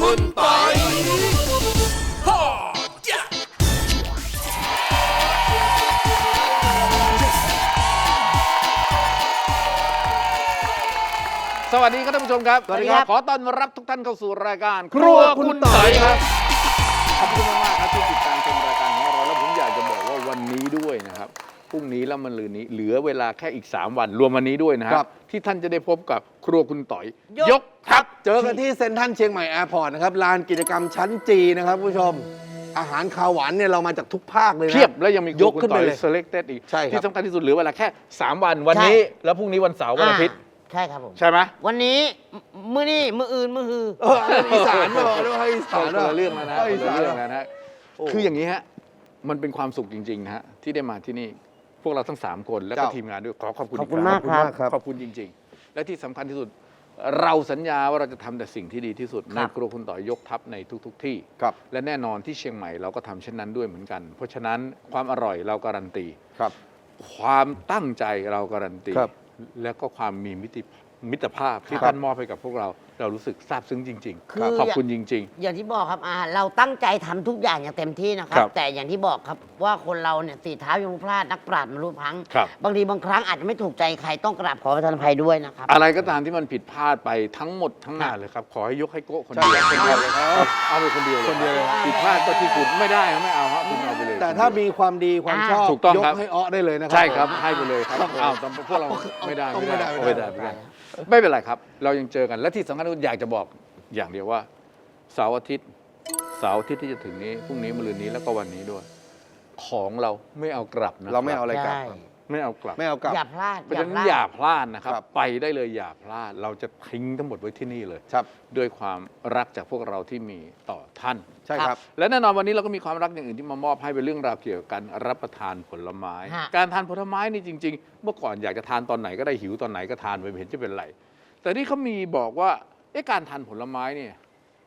คุณปอยสวัสดีครับท่านผู้ชมครับ สวัสดีครับ ขอต้อนรับทุกท่านเข้าสู่รายการ ครัวคุณต่อยครับ ขอบคุณมากๆครับที่ติดตามชมรายการ พรุ่งนี้แล้วมันลืนนี้ เหลือเวลาแค่อีก 3 วัน รวมวันนี้ด้วยนะคครัรับที่ท่านจะได้พบกับครัวคุณต่อย ยกทัพเจอกันที่เซ็นทรัลเชียงใหม่แอร์พอร์ตนะครับลานกิจกรรมชั้นจีนะครับคุณผู้ชม อาหารคาวหวานเนี่ยเรามาจากทุกภาคเลยนะ เพียบแล้วยังมีครัวยกคุณขึ้นต่ไปอย เลย selected อีกใช่ครับ ที่สำคัญที่สุดเหลือเวลาแค่ 3 วันวันนี้ แล้วพรุ่งนี้วันเสาร์วันอาทิตย์ใช่ครับผม ใช่ไหมวันนี้มมื้อนี้มื้ออื่นมื้อฮือ เอออันนั้นอีสานเปล่าอันนั้นอีคสานนละเรื่องแล้วนะเอคอนอีละสานเรื่องแล้วนะโอ้คืออย่างนี้ฮะ มันเป็นความสุขจริงๆนะฮะที่ได้มาที่นี่พ วกเราทั้ง 3 คนแล้วก็เจ้าทีมงานด้วยขอขอบคุณขอบคุณกมากรั้งครับ ขอบคุณจริง ๆ และที่สำคัญที่สุดเราสัญญาว่าเราจะทำแต่สิ่งที่ดีที่สุดในครัวคุณต่อยยกทัพในทุก ๆ ที่ครับและแน่นอนที่เชียงใหม่เราก็ทำเช่นนั้นด้วยเหมือนกัน เพราะฉะนั้นความอร่อยเราการันตีครับ ความตั้งใจเราการันตีครับแล้วก็ความมีมิตรมิตรภาพที่ครับท่านมอบให้กับพวกเรา เรารู้สึกซาบซึ้งจริง คือ ๆ ขอบคุณจริงอย่างที่บอกครับอาหารเราตั้งใจทำทุกอย่างอย่างเต็มที่นะครัครับ บ แต่อย่างที่บอกครับว่าคนเราเนี่ยสีเท้ายังรู้พลาดนักปราชญ์ไม่รู้พลัง ครับ บางทีบางครั้งอาจจะไม่ถูกใจใครต้องกราบขอประทานอภัยด้วยนะครับ อะไรก็ตามที่มันผิดพลาดไปทั้งหมดทั้งงานเลยครับ ขอให้ยกให้โก้คนเดียวใช่คนเดียวเลยครับเอาไปคนเดียวเลยคนเดียวเลยครับ ผิดพลาดก็ที่คุณไม่ได้ครับไม่เอาครับคุณเอาไปเลย แต่ถ้ามีความดีความชอบถูกต้องยกครับ ให้อ้อได้เลยนะครั ใช่ครับให้ไปเลยครับครับผมอ้าวแต่พวกเราไม่ได้ต้องไม่ได้ไม่ได้ไม่ได้ ไม่ได้ไม่ได้ไม่เป็นไรครับ เรายังเจอกันและที่สำคัญที่สุดอยากจะบอกอย่างเดียวว่าเสาร์อาทิตย์เสาร์อาทิตย์ที่จะถึงนี้พรุ่งนี้มะรืนนี้แล้วก็วันนี้ด้วย ของเราไม่เอากลับนะเราไม่เอาอะไรกลับใช่ไม่เอากลับ ไม่เอากลับ อย่าพลาดเพราะฉะนั้นพลอย่าพลาดนะครับ ครับ ไปได้เลยอย่าพลาด เราจะทิ้งทั้งหมดไว้ที่นี่เลย ครับ ด้วยความรักจากพวกเราที่มีต่อท่าน ใช่ครับ และแน่นอนวันนี้เราก็มีความรักอย่างอื่นที่มามอบให้เป็นเรื่องราวเกี่ยวกับการรับประทานผลไม้ ฮะ การทานผลไม้นี่จริง ๆ เมื่อก่อนอยากจะทานตอนไหนก็ได้หิวตอนไหนก็ทานไปไม่เห็นจะเป็นไร แต่นี่เขามีบอกว่าเอ๊ะการทานผลไม้เนี่ย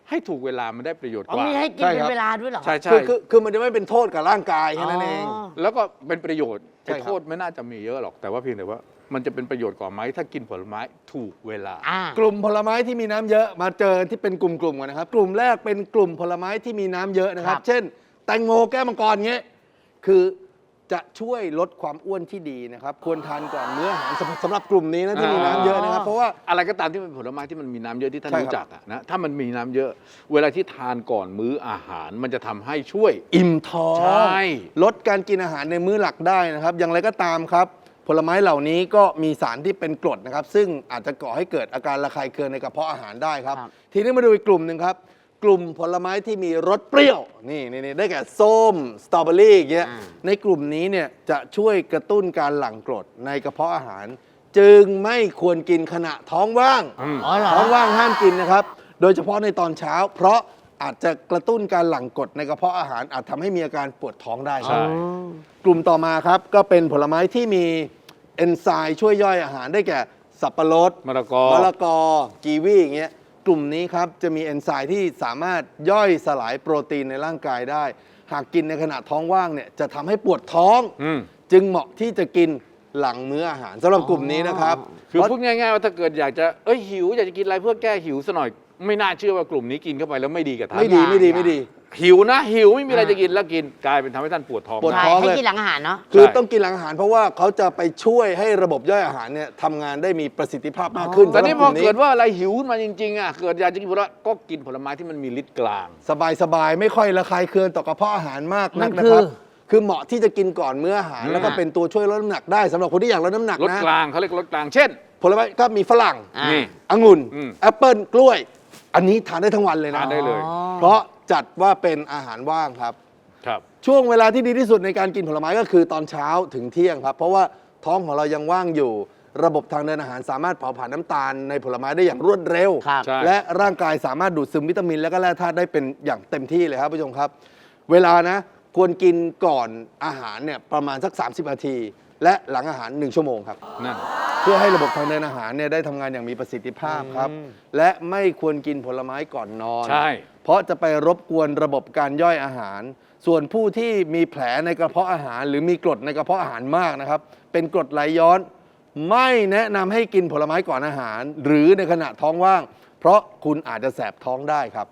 ให้ถูกเวลามันได้ประโยชน์อ๋กอว่า มีให้กินใช่เป็ครันบเวลาด้วยเหรอ ใช่ใช่คือคือคือมันจะไม่เป็นโทษกับร่างกายแค่นั้นเอง อ๋อ แล้วก็เป็นประโยชน์ใช่ไอ้ครับ โทษไม่น่าจะมีเยอะหรอก แต่ว่าเพียงแต่ว่า มันจะเป็นประโยชน์กว่าไหมถ้ากินผลไม้ถูกเวลา อ่ากลุ่มผลไม้ที่มีน้ำเยอะมาเจอที่เป็นกลุ่มๆกันนะครับ กลุ่มแรกเป็นกลุ่มผลไม้ที่มีน้ำเยอะนะครับ ครับ เช่น แตงโมแก้วมังกรเงี้ยคือ จะช่วยลดความอ้วนที่ดีนะครับ ควรทานก่อนมื้ออาหารสำหรับสำหรับกลุ่มนี้นะที่มีน้ำเยอะนะครับ เพราะว่า อะไรก็ตามที่เป็นผลไม้ที่มันมีน้ำเยอะที่ท่านใช่ครับ รู้จักอะนะถ้ามันมีน้ำเยอะ เวลาที่ทานก่อนมื้ออาหาร มันจะทำให้ช่วย อิ่มท้องใช่ ลดการกินอาหารในมื้อหลักได้นะครับ อย่างไรก็ตามครับ ผลไม้เหล่านี้ก็มีสารที่เป็นกรดนะครับ ซึ่งอาจจะก่อให้เกิดอาการระคายเคืองในกระเพาะอาหารได้ครับ ครับ ทีนี้มาดูอีกกลุ่มหนึ่งครับ กลุ่มผลไม้ที่มีรสเปรี้ยวนี่นี่นี่ได้แก่ส้มสตรอเบอรี่อย่างเงี้ยอ่าในกลุ่มนี้เนี่ยจะช่วยกระตุ้นการหลั่งกรดในกระเพาะอาหาร จึงไม่ควรกินขณะท้องว่างอืมอ๋อเหรอท้องว่างห้ามกินนะครับ โดยเฉพาะในตอนเช้า เพราะอาจจะกระตุ้นการหลั่งกรดในกระเพาะอาหารอาจทำให้มีอาการปวดท้องได้คใช่รับกลุ่มต่อมาครับก็เป็นผลไม้ที่มีเอนไซม์ช่วยย่อยอาหารได้แก่สับปะรดมะละกอมะละกอกีวีอย่างเงี้ย กลุ่มนี้ครับจะมีเอนไซม์ที่สามารถย่อยสลายโปรตีนในร่างกายได้ หากกินในขณะท้องว่างเนี่ยจะทำให้ปวดท้อง อืม จึงเหมาะที่จะกินหลังมื้ออาหารสำหรับกลุ่มนี้นะครับคือเพราะพูดง่ายๆว่าถ้าเกิดอยากจะเอ้ยหิวอยากจะกินอะไรเพื่อแก้หิวซะหน่อย ไม่น่าเชื่อว่ากลุ่มนี้กินเข้าไปแล้วไม่ดีกับท่านไม่ดีไม่ดีไม่ดี หิวนะ หิวไม่มีอะไรจะกินแล้วกินกลายเป็นทำให้ท่านปวดท้องปวด ใช่ท้องให้เลย กินหลังอาหารเนาะ คือใช่ต้องกินหลังอาหารเพราะว่าเขาจะไปช่วยให้ระบบย่อยอาหารเนี่ยทำงานได้มีประสิทธิภาพมากขึ้นแต่สำหนี่รับพกอลุ่มนี้เกิดว่าอะไรหิวขึ้นมาจริงๆอะเกิดอยากจะกินผลไม้ก็กินผลไม้ที่มันมีฤทธิ์กลาง สบายสบายๆไม่ค่อยระคายเคืองต่อกระเพาะอาหารมากนักมันนะคือ ครับ คือเหมาะที่จะกินก่อนมื้ออาหารอืมแล้วก็เป็นตัวช่วยลดน้ำหนักได้สำหรับคนที่อยากลดน้ำหนักลดนะกลางเขาเรียกลดกลาง เช่น ผลไม้ก็มีฝรั่งอ่านี่ องุ่นอืม แอปเปิลกล้วย อันนี้ทานได้ทั้งวันเลยนะ ทานได้เลย อ๋อ เพราะ จัดว่าเป็นอาหารว่างครับ ครับ ช่วงเวลาที่ดีที่สุดในการกินผลไม้ก็คือตอนเช้าถึงเที่ยงครับ เพราะว่าท้องของเรายังว่างอยู่ ระบบทางเดินอาหารสามารถเผาผลาญน้ำตาลในผลไม้ได้อย่างรวดเร็ว ครับใช่ และร่างกายสามารถดูดซึมวิตามิน และก็แร่ธาตุได้เป็นอย่างเต็มที่เลยครับผู้ชมครับ เวลานะควรกินก่อนอาหารเนี่ยประมาณสัก 30 นาที และหลังอาหาร 1 ชั่วโมงครับ นั่น เพื่อให้ระบบทางเดินอาหารเนี่ยได้ทำงานอย่างมีประสิทธิภาพครับ และไม่ควรกินผลไม้ก่อนนอน ใช่เพ ราะจะไปรบกวนระบบการย่อยอาหาร ส่วนผู้ที่มีแผลในกระเพาะอาหาร หรือมีกรดในกระเพาะอาหารมากนะครับ เป็นกรดไหลย้อน ไม่แนะนำให้กินผลไม้ก่อนอาหาร หรือในขณะท้องว่าง เพราะคุณอาจจะแสบท้องได้ครับ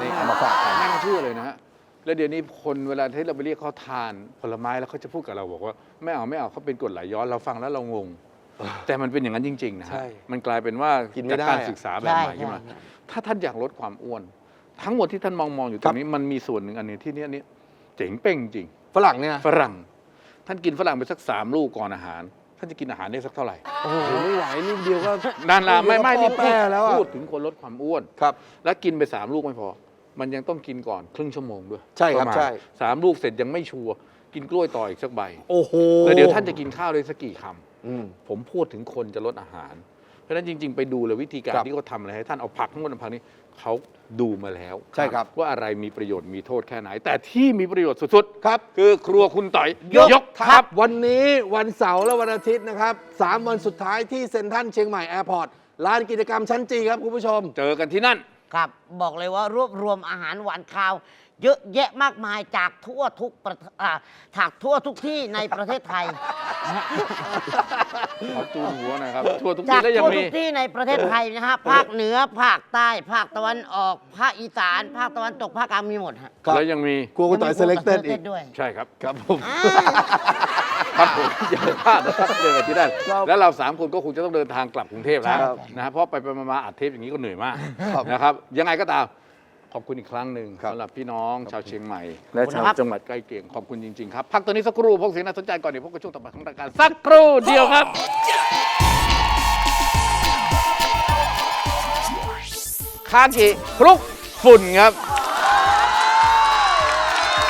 นี่เอามาฝากกันไม่น่าเชื่อเลยนะฮะ แล้วเดี๋ยวนี้คนเวลาที่เราไปเรียกเขาทานผลไม้แล้วเขาจะพูดกับเราบอกว่าไม่เอาไม่เอาเขาเป็นกรดไหลย้อนเราฟังแล้วเรางง แต่มันเป็นอย่างนั้นจริงๆนะฮะใช่มันกลายเป็นว่ากินไม่จากได้การอะ ศึกษาแบบใหม่ใช่ขึ้นมาใช่ ถ้าท่านอยากลดความอ้วน ทั้งหมดที่ท่านมองมองอยู่ตรงนี้มันมีส่วนหนึ่งอันนี้ที่เนี้ยนี่เจ๋งเป้งจริง ฝรั่งเนี่ยฝรั่ง ท่านกินฝรั่งไปสักสามลูกก่อนอาหาร ท่านจะกินอาหารได้สักเท่าไหร่โอ้โหไม่ไหวนิดเดียวก็ นานละไม่ไม่นี่แป้แล้วอะพูดถึงคนลดความอ้วนครับ แล้วกินไปสามลูกไม่พอ มันยังต้องกินก่อนครึ่งชั่วโมงด้วยใช่ครับปะมาณใช่สามลูกเสร็จยังไม่ชัวร์กินกล้วยต่ออีกสักใบโอ้โหแล้วเดี๋ยวท่านจะกินข้าวได้สักกี่คำอืมผมพูดถึงคนจะลดอาหารเพราะฉะนั้นจริง ๆ ไปดูเลยวิธีการครับที่เขาทำอะไรให้ท่านเอาผักทั้งหมดผักนี้เขาดูมาแล้วใช่ครับว่าอะไรมีประโยชน์มีโทษแค่ไหน แต่ที่มีประโยชน์สุดครับๆคือครัวคุณต่อยยกทัพวันนี้วันเสาร์และวันอาทิตย์นะครับสามวันสุดท้ายที่เซ็นทรัลเชียงใหม่แอร์พอร์ตลานกิจกรรมชั้นจีครับคุณผู้ชม เจอกันที่นั่น ครับ บอกเลยว่ารวบรวมอาหารหวานคาว เยอะแยะมากมายจากทั่วทุกประอ่าจากทั่วทุกที่ในประเทศไทยเขาจูนหัวนะครับทั่วทุกจาที่กแล้วยังทั่วมี ทุกที่ในประเทศไทยนะฮะ ภาคเหนือ ภาคใต้ ภาคตะวันออก ภาคอีสาน ภาคตะวันตก ภาคกลางมีหมดฮะครับแล้วยังมีครัวคุณต่อย selected อีก ด้วย ใช่ครับ ครับผม อ่า ครับผมอย่าพลาดนะครับเจอกันที่นั่นครับแล้วเราสามคนก็คงจะต้องเดินทางกลับกรุงเทพแล้วครับนะฮะเพราะไปไปมาๆอัดเทปอย่างนี้ก็เหนื่อยมากครับนะครับยังไงก็ตามขอบคุณอีกครั้งหนึ่งครับสำหรับพี่น้องชาวเชียงใหม่และและชาชาววจังหวัดใกล้เคียงขอบคุณจริงๆครับพักตัวนี้สักครู่พวกสิ่งน่าสนใจก่อนเดี๋ยวพบกับช่วงต่อไปของรายการสักครู่เดียวครับ คากิคลุกฝุ่นครับ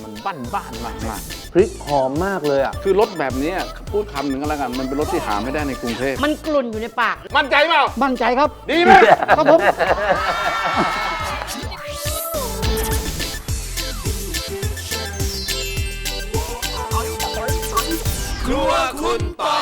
มันบ้านบ้านๆมากมาก พริกหอมมากเลยอะๆคือรถแบบนี้พูดคำหนึ่งก็แล้วกัน มันเป็นรถที่หาไม่ได้ในกรุงเทพมันกลุ่นอยู่ในปาก มั่นใจเปล่า มั่นใจครับ ดีไหมครับผม ครัวคุณปอย